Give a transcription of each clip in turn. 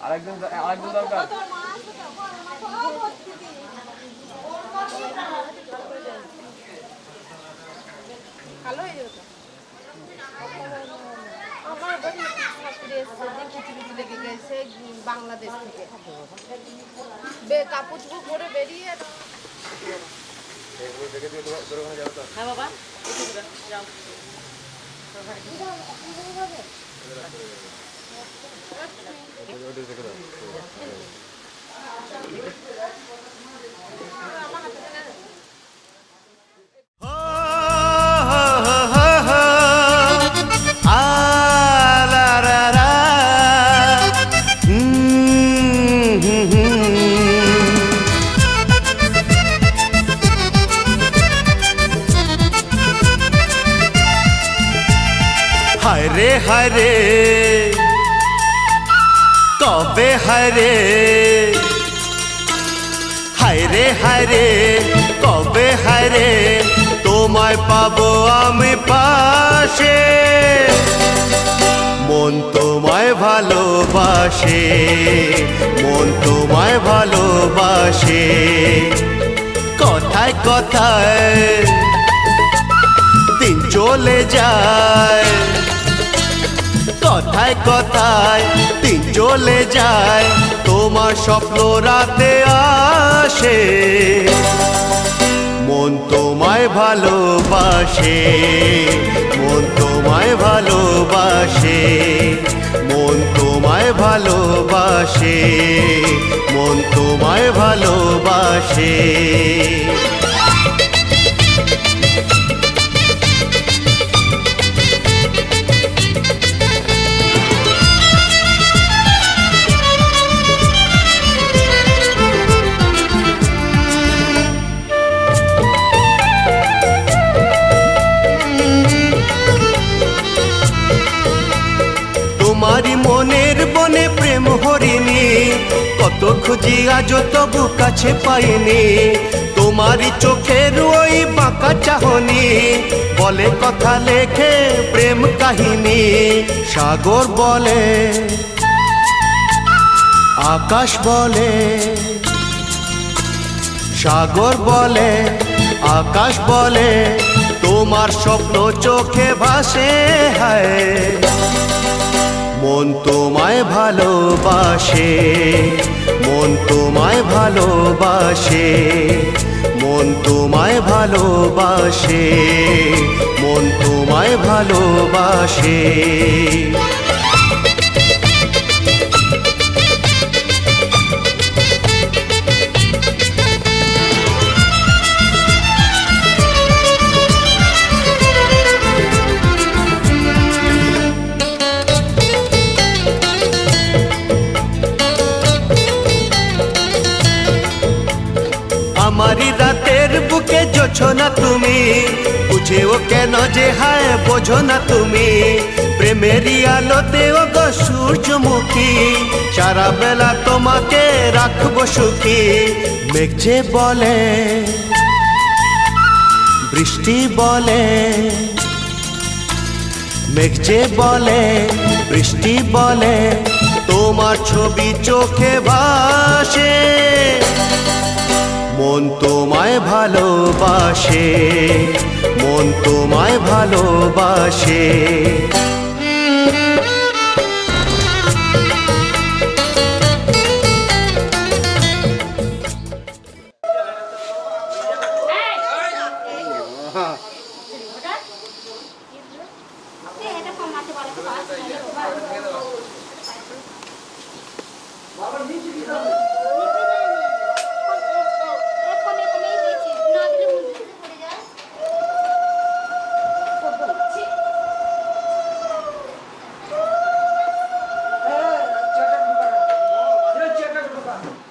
আরেকজন আরেকজন দরকার? ভালো হয়ে যাবে তো। আমার বাড়ি এসছে যে কিছু কিছু লেগে গেছে বাংলাদেশ থেকে। বে কাপড় চোপড় পরে বেরিয়ে হ্যাঁ বাবা। যাও। হরে হরে কবে হরে হরে হরে কবে হরে তোমায় পাবো আমি পাশে। মন তোমায় ভালোবাসে, মন তোমায় ভালোবাসে। কথায় কথায় দিন চলে যায় কথায় কথায় দিন চলে যায়, তোমার স্বপ্ন রাতে আসে। মন তোমায় ভালোবাসে, মন তোমায় ভালোবাসে, মন তোমায় ভালোবাসে, মন তোমায় ভালোবাসে। কত খুঁজি আজ তবু কাছে পাইনি। তোমারই চোখের ওই বাঁকা চাহনি, বলে কথা লেখে প্রেম কাহিনী। সাগর বলে, আকাশ বলে, সাগর বলে, আকাশ বলে, তোমার স্বপ্ন চোখে ভাসে হায়। মন তোমায় ভালোবাসে মন তোমায় ভালোবাসে মন তোমায় ভালোবাসে মন তোমায় ভালোবাসে। আমারই রাতের বুকে জোছো না তুমি। বুঝেও কেন যে হায় বোঝো না তুমি। প্রেমেরই আলোতে ও গো সূর্যমুখী। সারা বেলা তোমাকে রাখব সুখী। মেঘ বলে, বৃষ্টি বলে, মেঘ বলে, বৃষ্টি বলে, তোমার ছবি চোখে ভাসে আসে মন তোমায় ভালোবাসে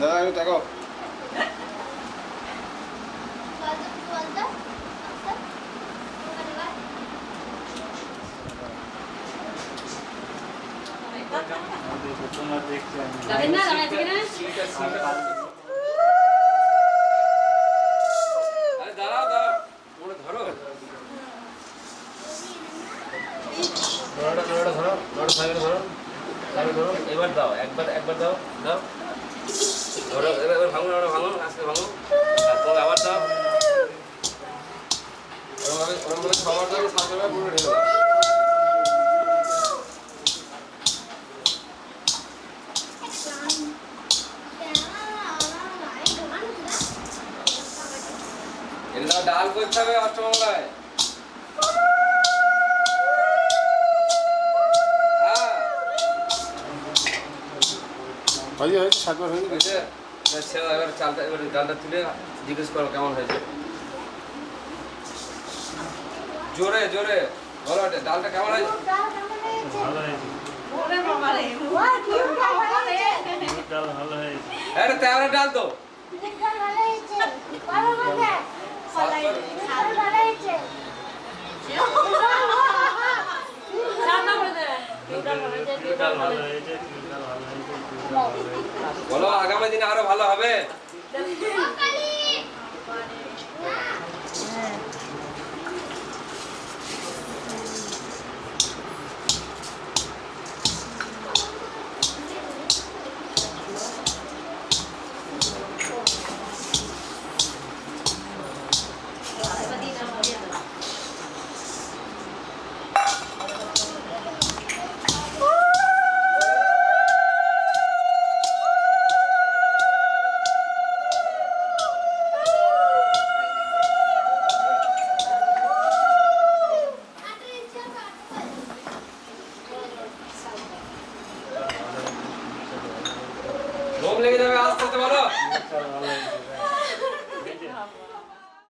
দাদা একটু দেখো যাবেন না দাঁড়ায় থেকে না আরে দাঁড়াও দাঁড়াও ওটা ধরো ধরোটা ধরো ধরো ধরো। সাইকেল ধরো, এবার দাও, একবার একবার দাও দাও। ধরো, এবার ভাঙুন ওটা ভাঙুন আস্তে ভাঙুন আর তুমি আবার দাও। দাও দাও ডাল করতে হবে অষ্টমঙ্গলায়। হয়েছে হয়েছে সাতবার হয়েছে হয়েছে এবার ছেড়ে দাও, এবার চালটা এবার ডালটা তুলে জিজ্ঞেস করো কেমন হয়েছে। জোরে জোরে বলো ডালটা কেমন হয়েছে? ওরে বাবা রে কি বাবা রে। হ্যাঁ এটা তেমন ডাল তো চাটা করে দেবেন কেউটা ভালো যায় কেউটা ভালো যায় বলো আগামী দিনে আরও ভালো হবে?